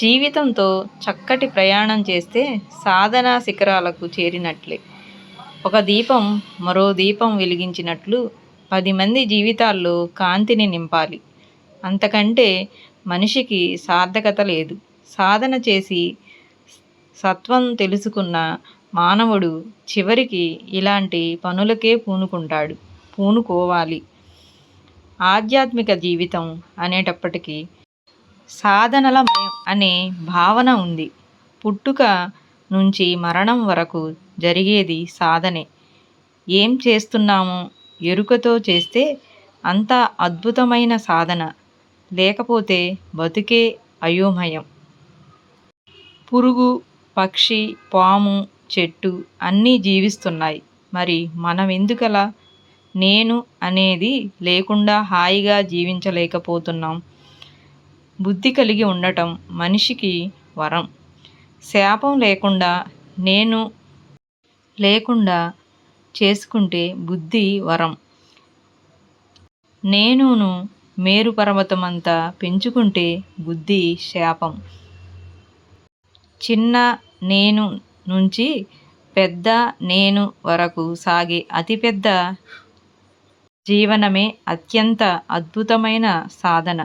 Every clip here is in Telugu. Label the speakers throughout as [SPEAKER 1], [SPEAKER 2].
[SPEAKER 1] జీవితంతో చక్కటి ప్రయాణం చేస్తే సాధనా శిఖరాలకు చేరినట్లే. ఒక దీపం మరో దీపం వెలిగించినట్లు పది మంది జీవితాల్లో కాంతిని నింపాలి. అంతకంటే మనిషికి సార్థకత లేదు. సాధన చేసి సత్వం తెలుసుకున్న మానవుడు చివరికి ఇలాంటి పనులకే పూనుకుంటాడు. పూనుకోవాలి. ఆధ్యాత్మిక జీవితం అనేటప్పటికీ సాధనలమయం అనే భావన ఉంది. పుట్టుక నుంచి మరణం వరకు జరిగేది సాధనే. ఏం చేస్తున్నామో ఎరుకతో చేస్తే అంత అద్భుతమైన సాధన. లేకపోతే బతుకే అయోమయం. పురుగు పక్షి పాము చెట్టు అన్నీ జీవిస్తున్నాయి. మరి మనం ఎందుకలా నేను అనేది లేకుండా హాయిగా జీవించలేకపోతున్నాం. బుద్ధి కలిగి ఉండటం మనిషికి వరం. శాపం లేకుండా నేను లేకుండా చేసుకుంటే బుద్ధి వరం. నేనును మేరు పర్వతమంతా పెంచుకుంటే బుద్ధి శాపం. చిన్న నేను నుంచి పెద్ద నేను వరకు సాగే అతిపెద్ద జీవనమే అత్యంత అద్భుతమైన సాధన.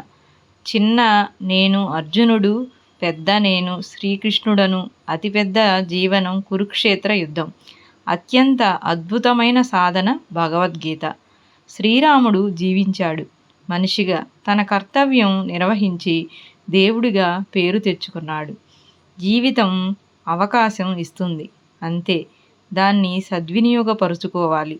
[SPEAKER 1] చిన్న నేను అర్జునుడు పెద్ద నేను శ్రీకృష్ణుడను అతిపెద్ద జీవనం కురుక్షేత్ర యుద్ధం. అత్యంత అద్భుతమైన సాధన భగవద్గీత. శ్రీరాముడు జీవించాడు. మనిషిగా తన కర్తవ్యం నిర్వహించి దేవుడిగా పేరు తెచ్చుకున్నాడు. జీవితం అవకాశం ఇస్తుంది. అంతే. దాన్ని సద్వినియోగపరుచుకోవాలి.